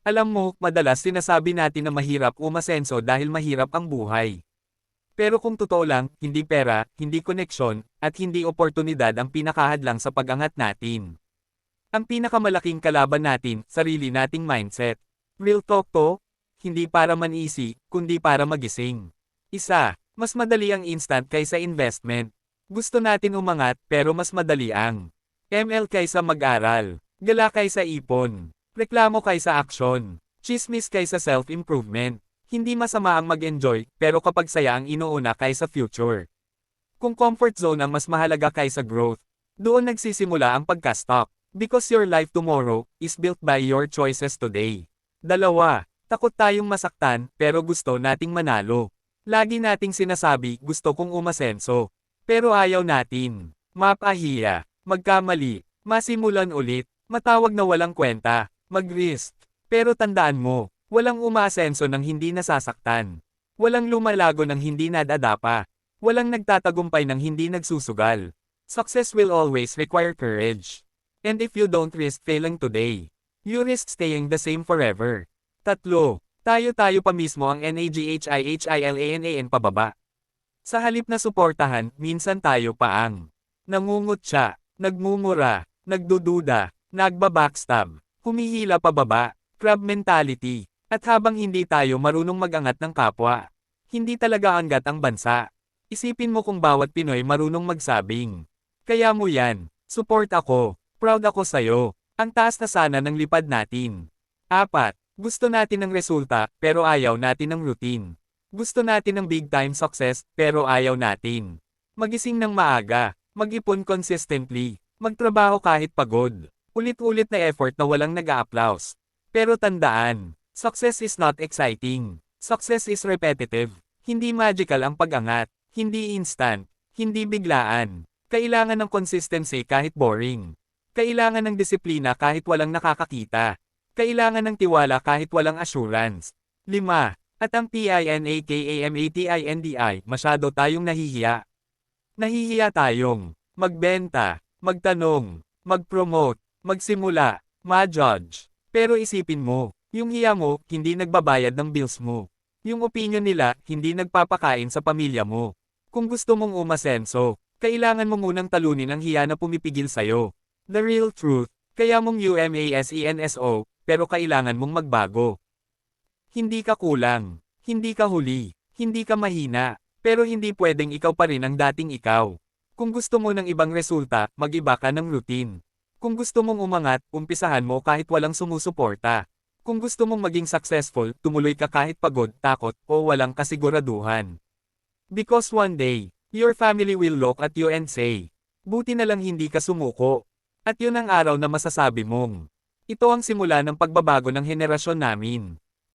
Alam mo, madalas sinasabi natin na mahirap umasenso dahil mahirap ang buhay. Pero kung totoo lang, hindi pera, hindi koneksyon, at hindi oportunidad ang pinakahadlang sa pagangat natin. Ang pinakamalaking kalaban natin, sarili nating mindset. Real talk to, hindi para manisi, kundi para magising. Isa, mas madali ang instant kaysa investment. Gusto natin umangat pero mas madali ang ML kaysa mag-aral, gala kaysa ipon, reklamo kaysa aksyon, chismis kaysa self-improvement. Hindi masama ang mag-enjoy, pero kapag saya ang inuuna kaysa future. Kung comfort zone ang mas mahalaga kaysa growth, doon nagsisimula ang pagka-stuck. Because your life tomorrow is built by your choices today. Dalawa, takot tayong masaktan, pero gusto nating manalo. Lagi nating sinasabi, gusto kong umasenso. Pero ayaw natin. Mapahiya, magkamali, masimulan ulit, matawag na walang kwenta, mag-risk. Pero tandaan mo, walang umaasenso ng hindi nasasaktan. Walang lumalago ng hindi nadadapa. Walang nagtatagumpay ng hindi nagsusugal. Success will always require courage. And if you don't risk failing today, you risk staying the same forever. Tatlo, tayo-tayo pa mismo ang NAGHIHILANAN pababa. Sa halip na suportahan, minsan tayo pa ang nangungutya, nagmumura, nagdududa, nagbabackstab, humihila pababa, crab mentality, at habang hindi tayo marunong magangat ng kapwa, hindi talaga angat ang bansa. Isipin mo kung bawat Pinoy marunong magsabing. Kaya mo yan, support ako, proud ako sa'yo, ang taas na sana ng lipad natin. Apat, gusto natin ng resulta, pero ayaw natin ng routine. Gusto natin ng big time success, pero ayaw natin. Magising ng maaga, mag-ipon consistently, magtrabaho kahit pagod. Ulit-ulit na effort na walang nag-a-applause. Pero tandaan, success is not exciting. Success is repetitive. Hindi magical ang pag-angat, hindi instant, hindi biglaan. Kailangan ng consistency kahit boring. Kailangan ng disiplina kahit walang nakakakita. Kailangan ng tiwala kahit walang assurance. 5. At ang PINAKAMATINDI, masyado tayong nahihiya. Nahihiya tayong magbenta, magtanong, mag-promote, magsimula, ma-judge. Pero isipin mo, yung hiya mo, hindi nagbabayad ng bills mo. Yung opinion nila, hindi nagpapakain sa pamilya mo. Kung gusto mong umasenso, kailangan mo munang talunin ang hiya na pumipigil sa'yo. The real truth, kaya mong UMASENSO, pero kailangan mong magbago. Hindi ka kulang, hindi ka huli, hindi ka mahina, pero hindi pwedeng ikaw pa rin ang dating ikaw. Kung gusto mo ng ibang resulta, mag-iba ka ng routine. Kung gusto mong umangat, umpisahan mo kahit walang sumusuporta. Kung gusto mong maging successful, tumuloy ka kahit pagod, takot, o walang kasiguraduhan. Because one day, your family will look at you and say, buti na lang hindi ka sumuko. At yun ang araw na masasabi mong, ito ang simula ng pagbabago ng henerasyon namin.